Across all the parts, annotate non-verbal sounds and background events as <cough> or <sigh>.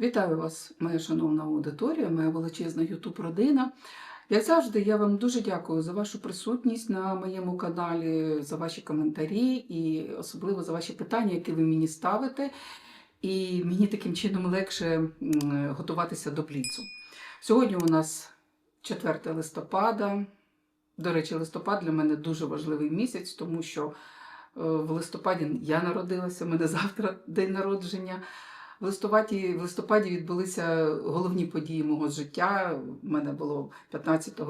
Вітаю вас, моя шановна аудиторія, моя величезна ютуб родина. Як завжди, я вам дуже дякую за вашу присутність на моєму каналі, за ваші коментарі і особливо за ваші питання, які ви мені ставите. І мені таким чином легше готуватися до бліцу. Сьогодні у нас 4 листопада. До речі, листопад для мене дуже важливий місяць, тому що е, в листопаді я народилася, у мене завтра день народження. В листопаді, в листопаді відбулися головні події мого життя. У мене було 15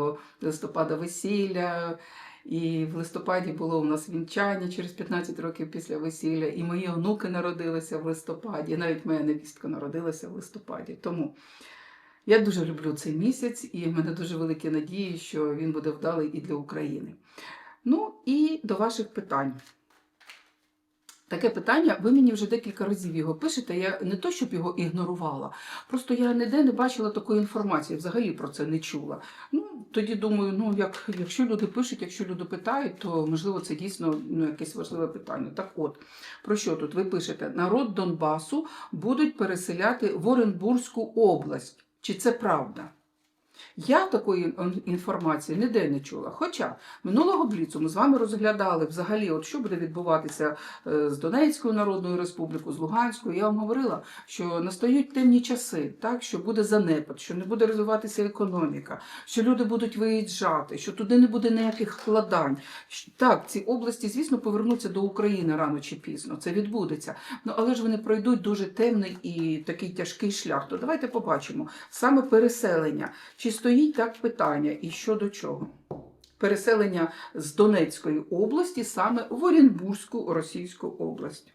листопада весілля, і в листопаді було у нас вінчання через 15 років після весілля. І мої онуки народилися в листопаді, навіть моя невістка народилася в листопаді. Тому я дуже люблю цей місяць, і в мене дуже великі надії, що він буде вдалий і для України. Ну і до ваших питань. Таке питання, ви мені вже декілька разів його пишете. Я не то, щоб його ігнорувала, просто я ніде не бачила такої інформації, взагалі про це не чула. Ну тоді думаю, ну як якщо люди пишуть, якщо люди питають, то можливо це дійсно ну, якесь важливе питання. Так от про що тут ви пишете? Народ Донбасу будуть переселяти в Оренбурзьку область. Чи це правда? Я такої інформації ніде не чула. Хоча минулого бліцу ми з вами розглядали взагалі, от що буде відбуватися е, з Донецькою Народною Республікою, з Луганською. Я вам говорила, що настають темні часи, так що буде занепад, що не буде розвиватися економіка, що люди будуть виїжджати, що туди не буде ніяких вкладань. Так, ці області, звісно, повернуться до України рано чи пізно. Це відбудеться. Ну але ж вони пройдуть дуже темний і такий тяжкий шлях. То давайте побачимо саме переселення. Чи стоїть так питання і що до чого? Переселення з Донецької області саме в Оренбурзьку Російську область.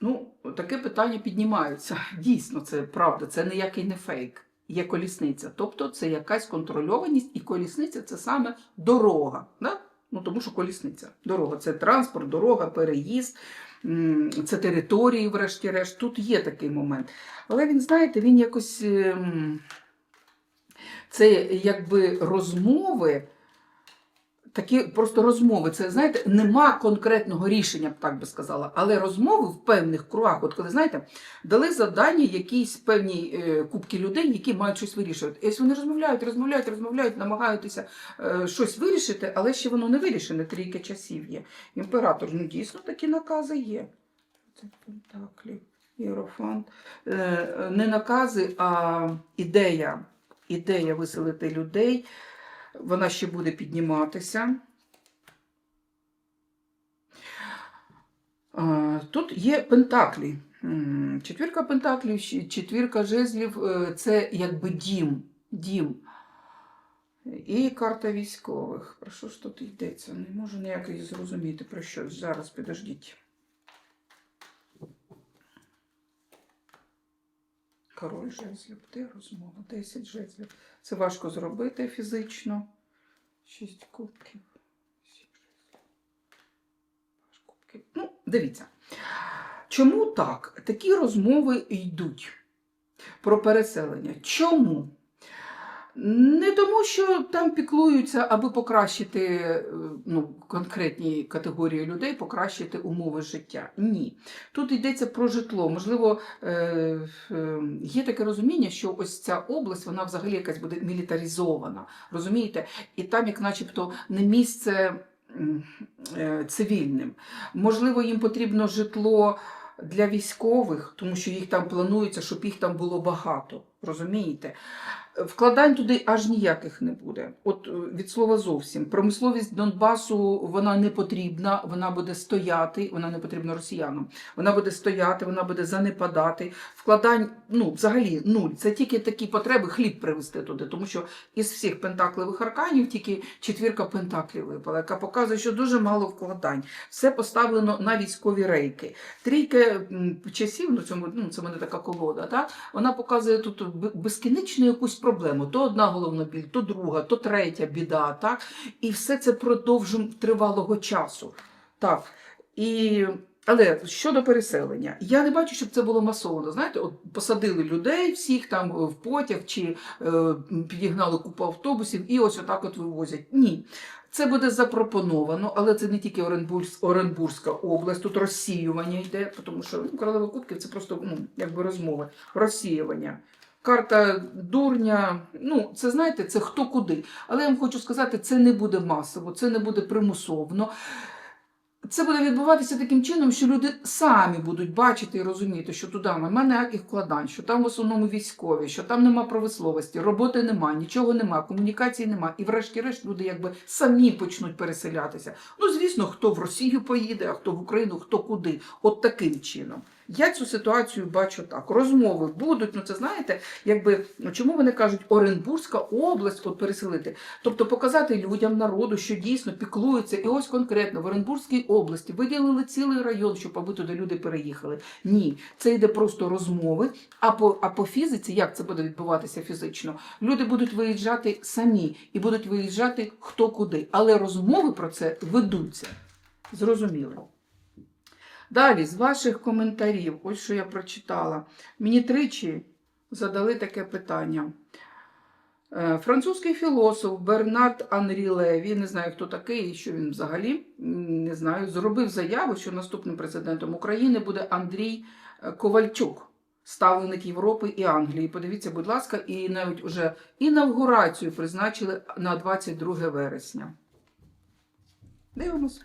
Ну, таке питання піднімається. Дійсно, це правда, це ніякий не фейк. Є колісниця. Тобто це якась контрольованість, і колісниця це саме дорога. Да? Ну, тому що колісниця. Дорога це транспорт, дорога, переїзд, це території, врешті-решт. Тут є такий момент. Але він, знаєте, він якось. ем, Це якби розмови, такі просто розмови. Це, знаєте, нема конкретного рішення, так би сказала, але розмови в певних кругах, от коли, знаєте, дали завдання якійсь певній е, кубки людей, які мають щось вирішувати. І ось вони розмовляють, розмовляють, розмовляють, намагаються е, щось вирішити, але ще воно не вирішене, трійка часів є. Імператор, ну дійсно такі накази є. Це Пентаклі, Єрофант. Е, не накази, а ідея. Ідея виселити людей. Вона ще буде підніматися. Тут є пентаклі. Четвірка пентаклів, четвірка жезлів е, це якби дім. дім. І карта військових. Про що ж тут йдеться? Не можу ніяк зрозуміти. Про що? Зараз підождіть. Король жезлів, де розмова? 10 жезлів. Це важко зробити фізично. 6 кубків. Сім жезлів. Паж кубків. Ну, дивіться. Чому так? Такі розмови йдуть про переселення. Чому? Не тому, що там піклуються, аби покращити е, ну, конкретні категорії людей, покращити умови життя. Ні. Тут йдеться про житло. Можливо, е, е, є таке розуміння, що ось ця область, вона взагалі якась буде мілітаризована. Розумієте? І там, як начебто, не місце цивільним. Можливо, їм потрібно житло для військових, тому що їх там планується, щоб їх там було багато. Розумієте? Вкладань туди аж ніяких не буде. От е, від слова зовсім. Промисловість Донбасу вона не потрібна, вона буде стояти, вона не потрібна росіянам. Вона буде стояти, вона буде занепадати. Вкладань, ну, взагалі, нуль. Це тільки такі потреби хліб привезти туди, тому що із всіх пентакливих арканів тільки четвірка пентаклів випала, яка показує, що дуже мало вкладань. Все поставлено на військові рейки. Трійка часів, ну, цьому, ну, це мене така колода, так? вона показує тут безкінечну якусь проблему. То одна головна біль, то друга, то третя біда. Так? І все це продовжує тривалого часу. Так. І... Але щодо переселення, я не бачу, щоб це було масово. Знаєте, от посадили людей всіх там в потяг чи е, підігнали купу автобусів і ось отак от вивозять. Ні. Це буде запропоновано, але це не тільки Оренбурз, Оренбурзька область, тут розсіювання йде, тому що ну, королева кубків це просто ну, якби розмови, розсіювання. Карта дурня, ну це знаєте, це хто куди. Але я вам хочу сказати, це не буде масово, це не буде примусовно. Це буде відбуватися таким чином, що люди самі будуть бачити і розуміти, що туди немає ніяких вкладань, що там в основному військові, що там нема промисловості, роботи нема, нічого нема, комунікації нема. І врешті-решт люди якби самі почнуть переселятися. Ну, звісно, хто в Росію поїде, а хто в Україну, хто куди. От таким чином. Я цю ситуацію бачу так. Розмови будуть, ну це знаєте, якби ну, чому вони кажуть Оренбурзька область от переселити? Тобто показати людям, народу, що дійсно піклуються, і ось конкретно в Оренбурзькій області виділили цілий район, щоб аби туди люди переїхали. Ні, це йде просто розмови. А по, а по фізиці, як це буде відбуватися фізично? Люди будуть виїжджати самі і будуть виїжджати хто куди. Але розмови про це ведуться. Зрозуміло. Далі, з ваших коментарів, ось що я прочитала. Мені тричі задали таке питання. Е, Французький філософ Бернард Анрі Леві, не знаю, хто такий що він взагалі, не знаю, зробив заяву, що наступним президентом України буде Андрій е, Ковальчук, ставленик Європи і Англії. Подивіться, будь ласка, і навіть уже інавгурацію призначили на 22 вересня. Дивимось.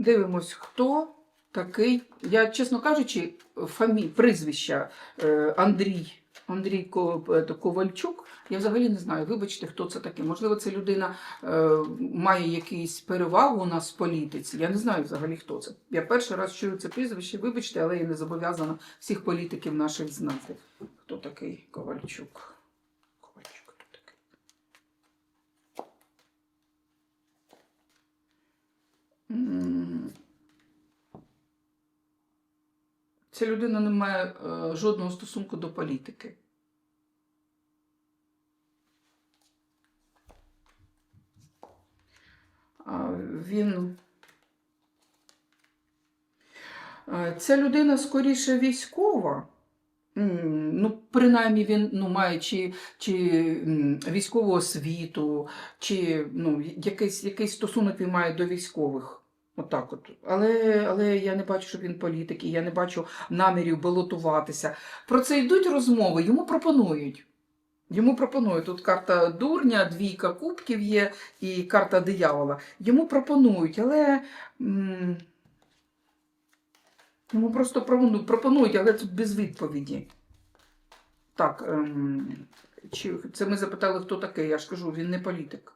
Дивимось, хто такий. Я, чесно кажучи, фамі... прізвища е, Андрій, Андрій е, Ковальчук. Я взагалі не знаю. Вибачте, хто це такий. Можливо, ця людина е, має якусь перевагу у нас в політиці. Я не знаю взагалі, хто це. Я перший раз чую це прізвище. Вибачте, але я не зобов'язана всіх політиків наших знати. Хто такий? Ковальчук, хто такий? М. Ця людина не має е, жодного стосунку до політики. Він. Е, Ця людина скоріше військова. Ну, принаймні він ну, має чи, чи військову освіту, чи ну, якийсь, якийсь стосунок він має до військових. Отак от. Але, але я не бачу, що він політик, і я не бачу намірів балотуватися. Про це йдуть розмови, йому пропонують. Йому пропонують. Тут карта дурня, двійка кубків є і карта диявола. Йому пропонують, але. м, Йому просто пропонують, але тут без відповіді. Так, ем, чи це ми запитали, хто такий. Я ж кажу, він не політик.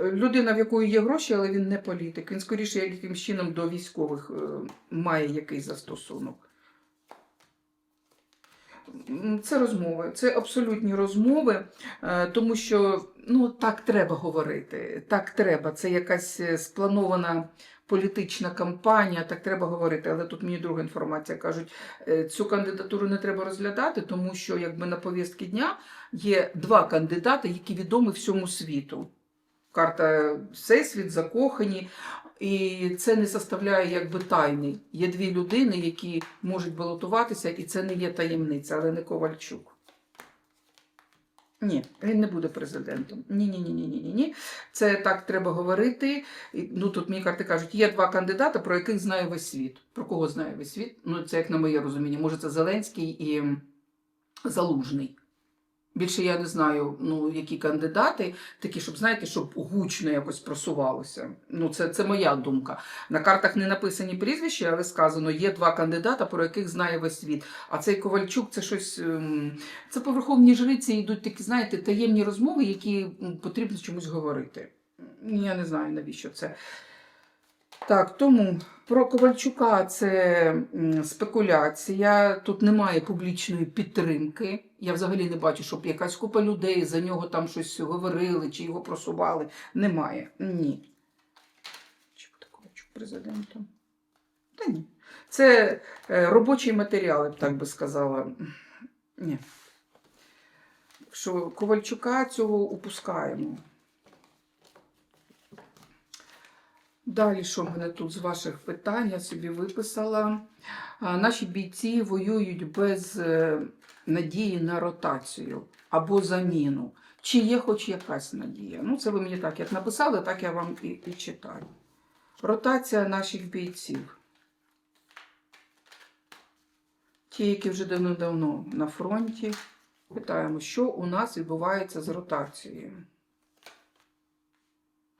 Людина, в якої є гроші, але він не політик. Він скоріше якимось чином до військових е, має якийсь застосунок. Це розмови, це абсолютні розмови, е, тому що ну, так треба говорити. Так треба. Це якась е, спланована політична кампанія, так треба говорити. Але тут мені друга інформація кажуть, цю кандидатуру не треба розглядати, тому що якби на повістки дня є два кандидати, які відомі всьому світу. Карта Всесвіт, закохані, і це не составляє якби тайни. Є дві людини, які можуть балотуватися, і це не є таємниця, але не Ковальчук. Ні, він не буде президентом. Ні, ні, ні, ні. Це так треба говорити. Ну тут мені карти кажуть, є два кандидати, про яких знає весь світ. Про кого знає весь світ? Ну це як на моє розуміння. Може, це Зеленський і Залужний. Більше я не знаю, ну, які кандидати, такі, щоб, знаєте, щоб гучно якось просувалося. Ну, це, це моя думка. На картах не написані прізвища, але сказано, є два кандидата, про яких знає весь світ. А цей Ковальчук це щось. ем, Це по верховній жриці йдуть такі, знаєте, таємні розмови, які потрібно чомусь говорити. Я не знаю, навіщо це. Так, тому про Ковальчука це спекуляція. Тут немає публічної підтримки. Я взагалі не бачу, щоб якась купа людей за нього там щось говорили чи його просували. Немає. Ні. Чи буде Ковальчук президентом? Та ні. Це е, робочий матеріал, я б так би сказала. Ні. Що Ковальчука цього упускаємо. Далі, що в мене тут з ваших питань, я собі виписала. Наші бійці воюють без е, надії на ротацію або заміну. Чи є хоч якась надія? Ну, це ви мені так як написали, так я вам і, і читаю. Ротація наших бійців. Ті, які вже давно-давно на фронті, питаємо, що у нас відбувається з ротацією.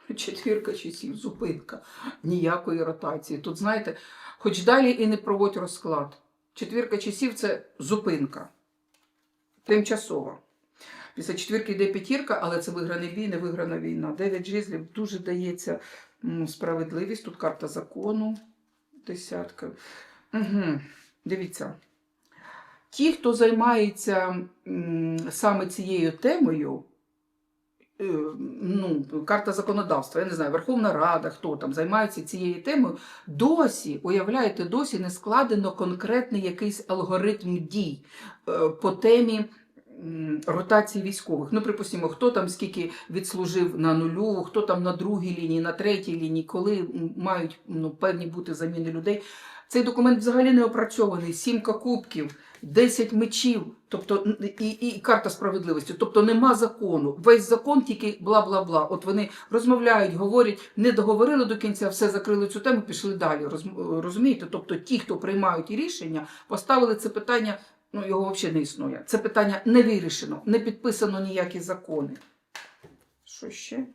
<laughs> Четвірка часів, зупинка, ніякої ротації. Тут, знаєте, хоч далі і не проводь розклад. Четвірка часів це зупинка. Тимчасова. Після четвірки йде п'ятірка, але це виграний бій, не виграна війна. Дев'ять жезлів дуже дається справедливість. Тут карта закону. Десятка. Угу. Дивіться. Ті, хто займається саме цією темою, ну, карта законодавства, я не знаю, Верховна Рада, хто там займається цією темою, досі, уявляєте, досі не складено конкретний якийсь алгоритм дій е, по темі ротації військових. Ну, припустимо, хто там скільки відслужив на нулю, хто там на другій лінії, на третій лінії, коли мають ну, певні бути заміни людей. Цей документ взагалі не опрацьований. Сімка кубків, 10 мечів, тобто і, і карта справедливості. Тобто нема закону. Весь закон тільки бла-бла-бла. От вони розмовляють, говорять, не договорили до кінця, все закрили цю тему, пішли далі. Роз- Розумієте? Тобто ті, хто приймають рішення, поставили це питання. Ну, його взагалі не існує. Це питання не вирішено, не підписано ніякі закони. Що ще?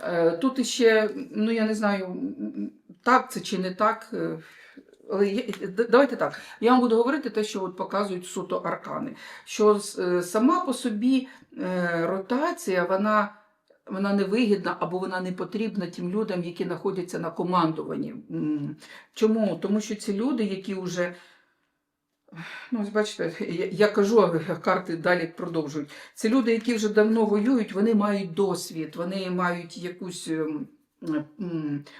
Е, Тут іще, ну я не знаю, так це чи не так. Е, д- давайте так. Я вам буду говорити те, що от показують суто аркани. Що е, сама по собі е, ротація, вона. Вона невигідна або вона не потрібна тим людям, які знаходяться на командуванні. Чому? Тому що ці люди, які вже, ну, бачите, я, я кажу, а карти далі продовжують. Це люди, які вже давно воюють, вони мають досвід, вони мають якусь ем,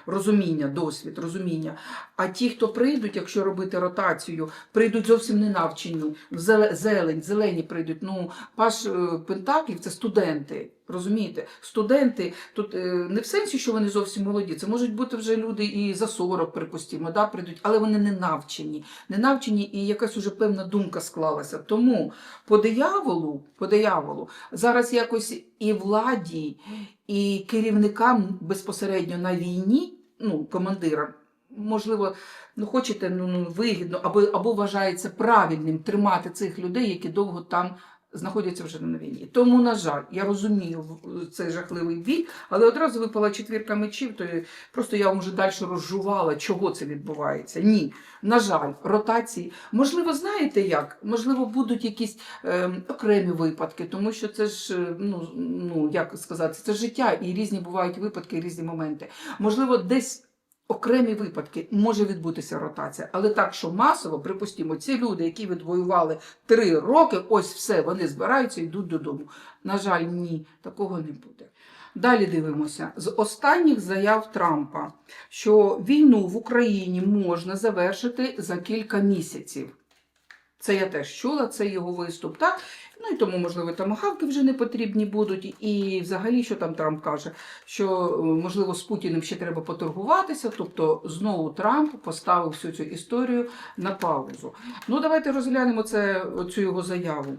розуміння, досвід, розуміння. А ті, хто прийдуть, якщо робити ротацію, прийдуть зовсім не навчені, зелень, зелені прийдуть. Ну, паш е, Пентаклів це студенти. Розумієте, студенти тут е, не в сенсі, що вони зовсім молоді. Це можуть бути вже люди і за 40, припустимо, да, прийдуть, але вони не навчені. Не навчені, і якась уже певна думка склалася. Тому по дияволу, по дияволу зараз якось і владі, і керівникам безпосередньо на війні, ну, командирам, можливо, ну хочете, ну, ну вигідно, або, або вважається правильним тримати цих людей, які довго там знаходяться вже на війні. Тому, на жаль, я розумію в- цей жахливий бій, але одразу випала четвірка мечів, то просто я вам вже далі розжувала, чого це відбувається. Ні, на жаль, ротації. Можливо, знаєте як? Можливо, будуть якісь ем, окремі випадки, тому що це ж, е, ну, ну як сказати, це життя, і різні бувають випадки, і різні моменти. Можливо, десь. Окремі випадки може відбутися ротація, але так, що масово, припустимо, ці люди, які відвоювали три роки, ось все, вони збираються і йдуть додому. На жаль, ні, такого не буде. Далі дивимося з останніх заяв Трампа, що війну в Україні можна завершити за кілька місяців. Це я теж чула, це його виступ. Так? Ну і тому, можливо, тамагавки вже не потрібні будуть. І взагалі, що там Трамп каже, що е, можливо з Путіним ще треба поторгуватися. Тобто знову Трамп поставив всю цю історію на паузу. Ну, давайте розглянемо це, цю його заяву.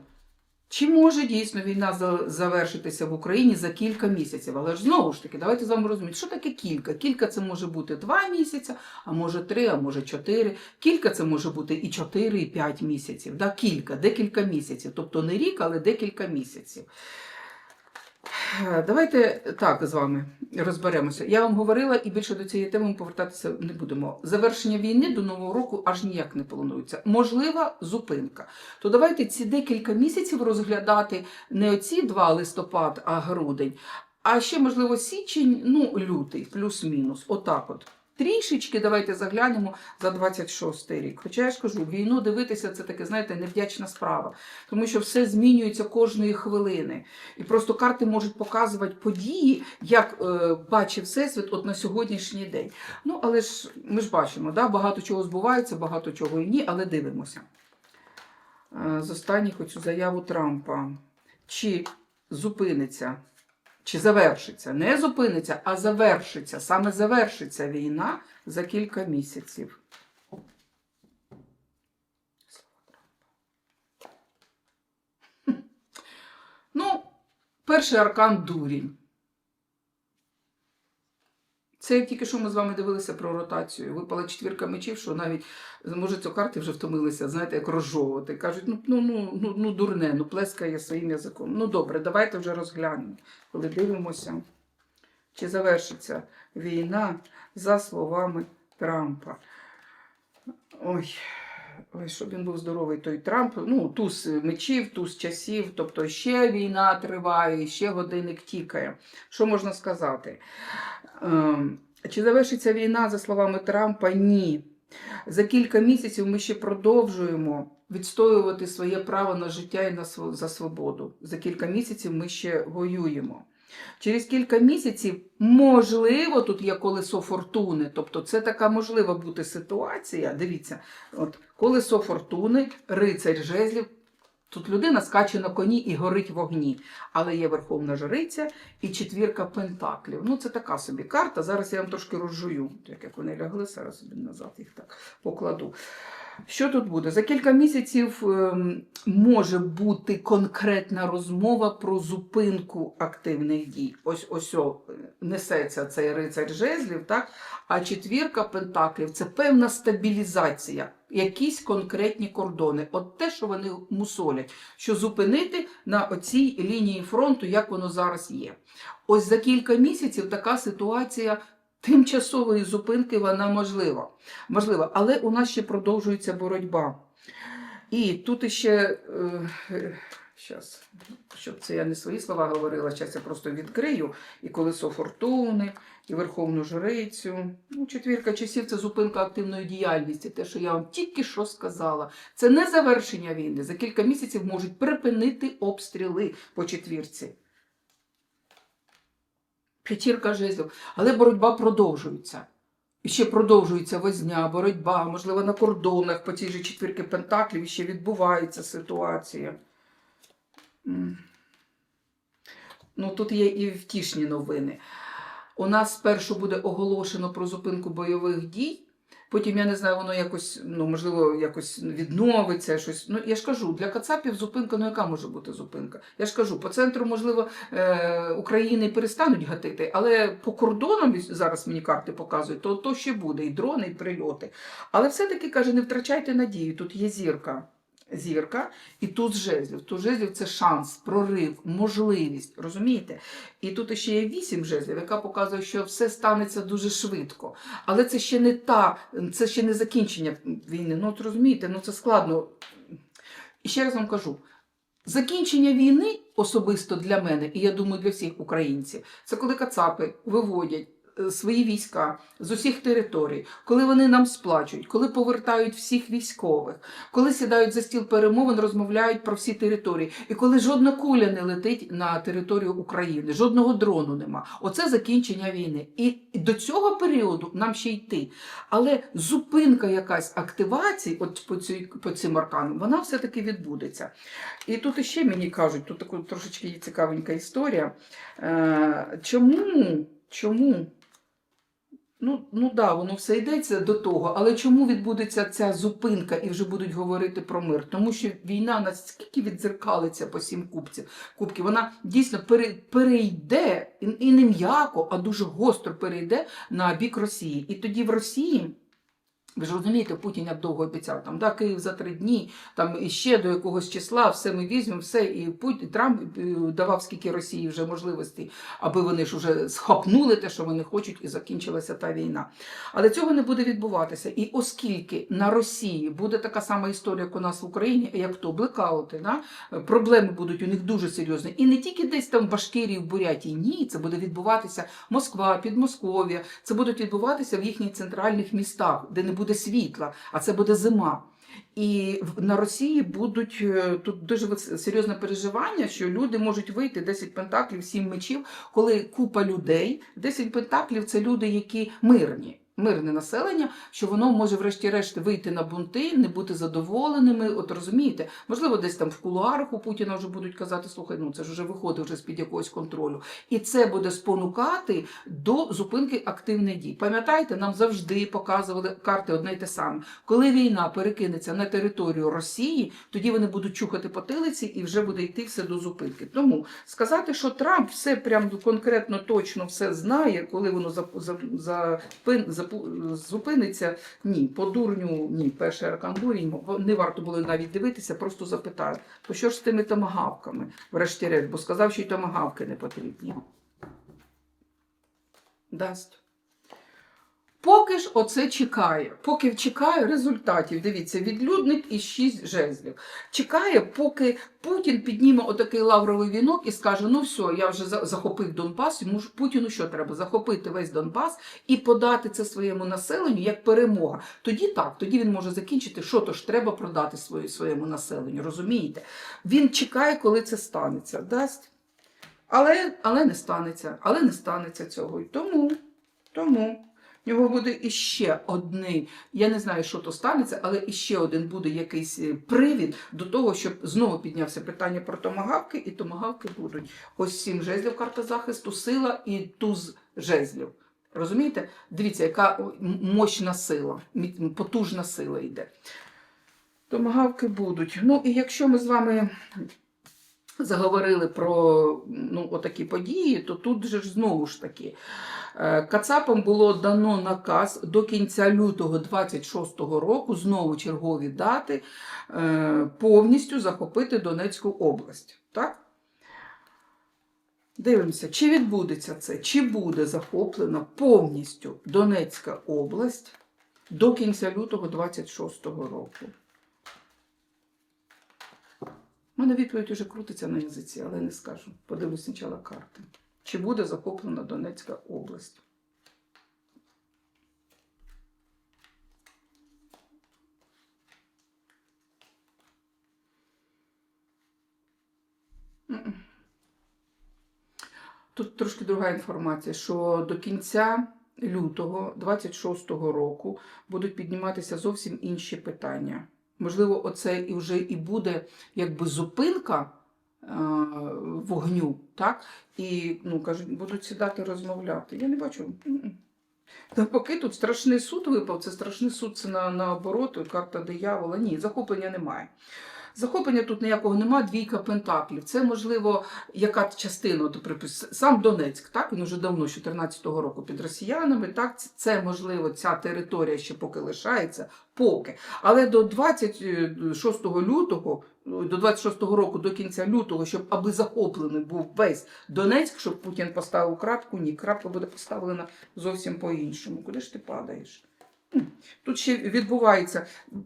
Чи може дійсно війна за- завершитися в Україні за кілька місяців? Але ж знову ж таки, давайте з вами розуміти, що таке кілька. Кілька це може бути два місяці, а може три, а може чотири. Кілька це може бути і чотири, і п'ять місяців. Да, кілька, декілька місяців. Тобто не рік, але декілька місяців. Давайте так з вами розберемося. Я вам говорила і більше до цієї теми ми повертатися не будемо. Завершення війни до нового року аж ніяк не планується. Можлива зупинка. То давайте ці декілька місяців розглядати не оці два листопад, а грудень, а ще, можливо, січень, ну, лютий, плюс-мінус. Отак от. Трішечки давайте заглянемо за 26 рік. Хоча я ж кажу, війну дивитися це таке, знаєте, невдячна справа, тому що все змінюється кожної хвилини. І просто карти можуть показувати події, як е, бачить Всесвіт от на сьогоднішній день. Ну, але ж ми ж бачимо, да, багато чого збувається, багато чого і ні, але дивимося. Е, з останніх оцю заяву Трампа. Чи зупиниться, чи завершиться? Не зупиниться, а завершиться. Саме завершиться війна за кілька місяців. Ну, Перший аркан дурінь. Це тільки що ми з вами дивилися про ротацію. Випала четвірка мечів, що навіть може ці карти вже втомилися, знаєте, як розжовувати. Кажуть, ну ну ну ну, ну дурне, ну плескає своїм язиком. Ну добре, давайте вже розглянемо, коли дивимося, чи завершиться війна за словами Трампа. Ой. Ой, щоб він був здоровий, той Трамп, ну, туз мечів, туз часів, тобто ще війна триває, ще годинник тікає. Що можна сказати? Ем, Чи завершиться війна, за словами Трампа? Ні. За кілька місяців ми ще продовжуємо відстоювати своє право на життя і на за свободу. За кілька місяців ми ще воюємо. Через кілька місяців, можливо, тут є колесо фортуни. Тобто це така можлива бути ситуація. Дивіться, от колесо фортуни, рицарь жезлів. Тут людина скаче на коні і горить в огні, але є верховна жриця і четвірка пентаклів. Ну, це така собі карта. Зараз я вам трошки розжую, так як вони лягли, зараз назад їх так покладу. Що тут буде? За кілька місяців ем, може бути конкретна розмова про зупинку активних дій. Ось ось несеться цей рицар жезлів, так? а четвірка пентаклів це певна стабілізація, якісь конкретні кордони. От те, що вони мусолять, що зупинити на оцій лінії фронту, як воно зараз є. Ось за кілька місяців така ситуація. Тимчасової зупинки вона можлива. можлива. Але у нас ще продовжується боротьба. І тут іще, е, щас, щоб це я не свої слова говорила, зараз я просто відкрию і колесо фортуни, і Верховну Жрицю. Ну, четвірка часів це зупинка активної діяльності, те, що я вам тільки що сказала. Це не завершення війни. За кілька місяців можуть припинити обстріли по четвірці. П'ятірка жезлів. Але боротьба продовжується. І ще продовжується возня, боротьба, можливо, на кордонах по цій же четвірки пентаклів ще відбувається ситуація. Ну, тут є і втішні новини. У нас спершу буде оголошено про зупинку бойових дій. Потім, я не знаю, воно якось, ну, можливо, якось відновиться, щось. Ну, я ж кажу, для Кацапів зупинка, ну яка може бути зупинка? Я ж кажу, по центру, можливо, е, України перестануть гатити, але по кордонам зараз мені карти показують, то, то ще буде, і дрони, і прильоти. Але все-таки каже, не втрачайте надію, тут є зірка. Зірка і тут жезлів. Тут жезлів це шанс, прорив, можливість. Розумієте? І тут ще є вісім жезлів, яка показує, що все станеться дуже швидко. Але це ще не та, це ще не закінчення війни. Ну, от розумієте, ну це складно. І ще раз вам кажу: закінчення війни особисто для мене, і я думаю, для всіх українців, це коли кацапи виводять. Е, Свої війська з усіх територій, коли вони нам сплачують, коли повертають всіх військових, коли сідають за стіл перемовин, розмовляють про всі території, і коли жодна куля не летить на територію України, жодного дрону нема. Оце закінчення війни. І до цього періоду нам ще йти. Але зупинка якась активації, от по, цій, по цим арканам, вона все-таки відбудеться. І тут іще мені кажуть, тут така трошечки цікавенька історія. Е, чому? Чому? Ну, ну да, воно все йдеться до того, але чому відбудеться ця зупинка і вже будуть говорити про мир? Тому що війна наскільки відзеркалиться по сім кубців, кубків, вона дійсно пере, перейде і, не м'яко, а дуже гостро перейде на бік Росії. І тоді в Росії. Ви ж розумієте, Путін як довго обіцяв, там, да, Київ за три дні, там і ще до якогось числа, все ми візьмемо, все, і Путін, Трамп е, давав скільки Росії вже можливостей, аби вони ж вже схапнули те, що вони хочуть, і закінчилася та війна. Але цього не буде відбуватися. І оскільки на Росії буде така сама історія, як у нас в Україні, як то блекаути, да? проблеми будуть у них дуже серйозні. І не тільки десь там в Башкирії, в Бурятії, ні, це буде відбуватися Москва, Підмосков'я, це будуть відбуватися в їхніх центральних містах, де не буде світла, а це буде зима. І на Росії будуть е, тут дуже серйозне переживання, що люди можуть вийти 10 пентаклів, 7 мечів, коли купа людей. 10 пентаклів це люди, які мирні. Мирне населення, що воно може, врешті-решт, вийти на бунти, не бути задоволеними. От розумієте, можливо, десь там в кулуарах у Путіна вже будуть казати, слухай, ну це ж вже виходить вже з під якогось контролю. І це буде спонукати до зупинки активних дій. Пам'ятаєте, нам завжди показували карти одне й те саме. Коли війна перекинеться на територію Росії, тоді вони будуть чухати потилиці і вже буде йти все до зупинки. Тому сказати, що Трамп все прям конкретно точно все знає, коли воно за, за, за, зупиниться, ні, по дурню, ні, перший аркан дурінь, не варто було навіть дивитися, просто запитаю, то що ж з тими томагавками, врешті-решт, бо сказав, що й томагавки не потрібні. Дасть. Поки ж оце чекає, поки чекає результатів, дивіться, відлюдник і шість жезлів. Чекає, поки Путін підніме отакий лавровий вінок і скаже: ну все, я вже захопив Донбас, йому ж Путіну що треба? Захопити весь Донбас і подати це своєму населенню як перемога. Тоді так, тоді він може закінчити, що то ж треба продати своє, своєму населенню. Розумієте? Він чекає, коли це станеться. Дасть. Але, але не станеться, але не станеться цього. І тому, тому. В нього буде іще одний, я не знаю, що то станеться, але іще один буде якийсь е, привід до того, щоб знову піднявся питання про томагавки, і томагавки будуть. Ось сім жезлів карта захисту, сила і туз жезлів. Розумієте? Дивіться, яка мощна сила, потужна сила йде. Томагавки будуть. Ну і якщо ми з вами заговорили про ну, отакі події, то тут же ж знову ж таки. Е, Кацапам було дано наказ до кінця лютого 26-го року, знову чергові дати, е, повністю захопити Донецьку область. Так? Дивимося, чи відбудеться це, чи буде захоплена повністю Донецька область до кінця лютого 26-го року. У мене відповідь уже крутиться на язиці, але не скажу. Подивлюсь спочатку карти. Чи буде захоплена Донецька область? Тут трошки друга інформація, що до кінця лютого 26-го року будуть підніматися зовсім інші питання. Можливо, оце і вже і буде якби зупинка вогню, так? І ну, кажуть, будуть сідати розмовляти. Я не бачу. М-м. Навпаки, тут страшний суд випав. Це страшний суд, це на, наоборот, карта диявола. Ні, захоплення немає. Захоплення тут ніякого немає, двійка пентаклів. Це, можливо, яка частина, от, припис, сам Донецьк, так, він уже давно, з 14-го року під росіянами, так, це, можливо, ця територія ще поки лишається, поки. Але до 26 лютого, до 26-го року, до кінця лютого, щоб аби захоплений був весь Донецьк, щоб Путін поставив крапку, ні, крапка буде поставлена зовсім по-іншому. Куди ж ти падаєш? Тут ще відбувається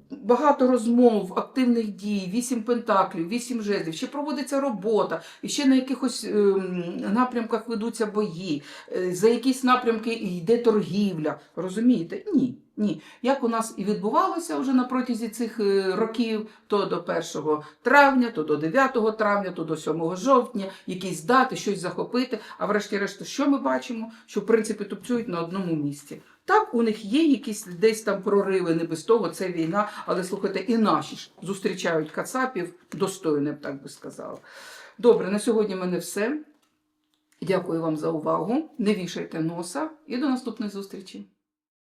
багато розмов, активних дій, вісім пентаклів, вісім жезлів, ще проводиться робота, і ще на якихось ем, напрямках ведуться бої, е, за якісь напрямки йде торгівля. Розумієте? Ні. Ні, як у нас і відбувалося вже на протязі цих е, років, то до 1 травня, то до 9 травня, то до 7 жовтня, якісь дати, щось захопити. А врешті-решт, що ми бачимо? Що в принципі тупцюють на одному місці. Так, у них є якісь десь там прориви, не без того, це війна, але слухайте, і наші ж зустрічають кацапів достойно, б так би сказала. Добре, на сьогодні в мене все. Дякую вам за увагу. Не вішайте носа і до наступних зустрічей.